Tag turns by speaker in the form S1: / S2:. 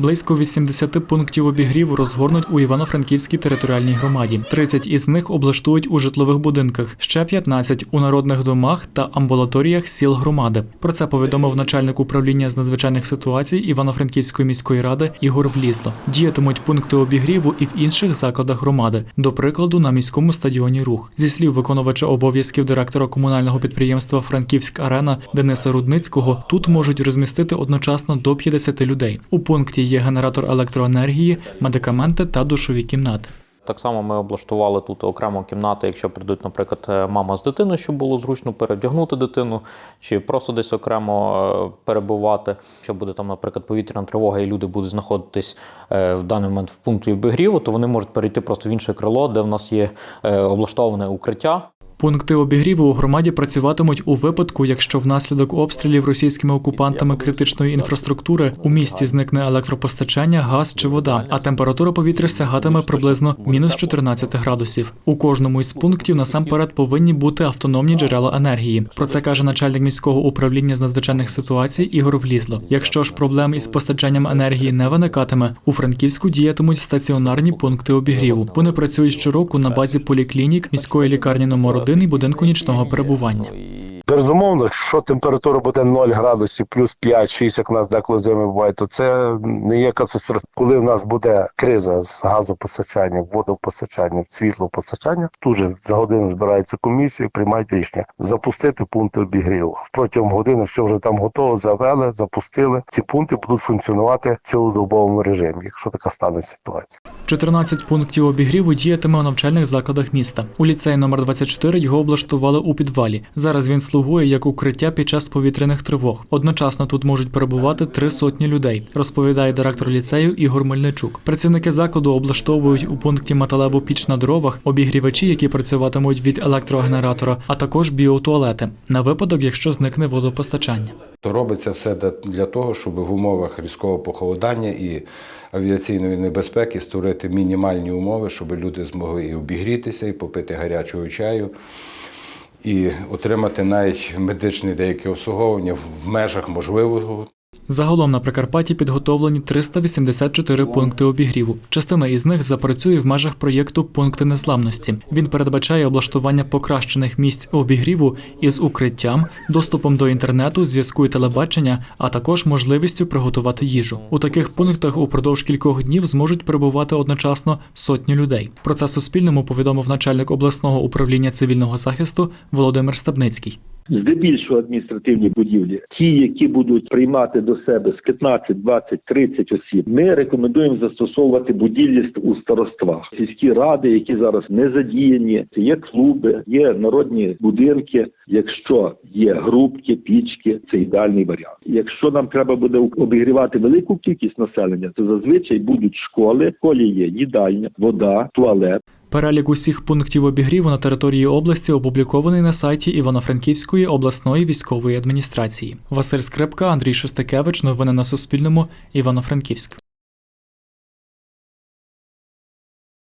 S1: Близько 80 пунктів обігріву розгорнуть у Івано-Франківській територіальній громаді. 30 із них облаштують у житлових будинках, ще 15 – у народних домах та амбулаторіях сіл громади. Про це повідомив начальник управління з надзвичайних ситуацій Івано-Франківської міської ради Ігор Влізло. Діятимуть пункти обігріву і в інших закладах громади. До прикладу, на міському стадіоні Рух. Зі слів виконувача обов'язків директора комунального підприємства Франківськ Арена Дениса Рудницького, тут можуть розмістити одночасно до 50 людей. У пункті є генератор електроенергії, медикаменти та душові кімнати.
S2: Так само ми облаштували тут окрему кімнату, якщо прийдуть, наприклад, е, мама з дитиною, щоб було зручно перевдягнути дитину, чи просто десь окремо е, перебувати. Якщо буде там, наприклад, повітряна тривога, і люди будуть знаходитись е, в даний момент в пункті обігріву, то вони можуть перейти просто в інше крило, де в нас є облаштоване укриття.
S1: Пункти обігріву у громаді працюватимуть у випадку, якщо внаслідок обстрілів російськими окупантами критичної інфраструктури у місті зникне електропостачання, газ чи вода, а температура повітря сягатиме приблизно мінус 14 градусів. У кожному із пунктів насамперед повинні бути автономні джерела енергії. Про це каже начальник міського управління з надзвичайних ситуацій Ігор Влізло. Якщо ж проблем із постачанням енергії не виникатиме, у Франківську діятимуть стаціонарні пункти обігріву. Вони працюють щороку на базі поліклінік міської лікарні номер 1 і будинку нічного перебування.
S3: Безумовно, якщо температура буде 0 градусів, плюс 5-6, як в нас деколи зими буває, то це не є катастрофа. Коли в нас буде криза з газопостачанням, водопостачанням, світлопостачанням, тут же за годину збирається комісія, приймають рішення запустити пункти обігріву. Протягом години все вже там готово, завели, запустили. Ці пункти будуть функціонувати в цілодобовому режимі, якщо така стане ситуація.
S1: 14 пунктів обігріву діятиме у навчальних закладах міста. У ліцеї номер 24 його облаштували у підвалі. Зараз він слугує як укриття під час повітряних тривог. Одночасно тут можуть перебувати три сотні людей, розповідає директор ліцею Ігор Мельничук. Працівники закладу облаштовують у пункті металеву піч на дровах, обігрівачі, які працюватимуть від електрогенератора, а також біотуалети на випадок, якщо зникне водопостачання.
S4: То робиться все для- того, щоб в умовах різкого похолодання і авіаційної небезпеки створити мінімальні умови, щоб люди змогли і обігрітися, і попити гарячого чаю, і отримати навіть медичне деяке обслуговування в межах можливого.
S1: Загалом на Прикарпатті підготовлені 384 пункти обігріву. Частина із них запрацює в межах проєкту Пункти незламності. Він передбачає облаштування покращених місць обігріву із укриттям, доступом до інтернету, зв'язку і телебачення, а також можливістю приготувати їжу. У таких пунктах упродовж кількох днів зможуть перебувати одночасно сотні людей. Про це Суспільному повідомив начальник обласного управління цивільного захисту Володимир Стабницький.
S5: Здебільшого адміністративні будівлі, ті, які будуть приймати до себе з 15, 20, 30 осіб, ми рекомендуємо застосовувати будівлі у староствах. Сільські ради, які зараз не задіяні, це є клуби, є народні будинки. Якщо є групки, пічки, це ідеальний варіант. Якщо нам треба буде обігрівати велику кількість населення, то зазвичай будуть школи. В є їдальня, вода, туалет.
S1: Перелік усіх пунктів обігріву на території області опублікований на сайті Івано-Франківської обласної військової адміністрації. Василь Скрипка, Андрій Шостакевич. Новини на Суспільному. Івано-Франківськ.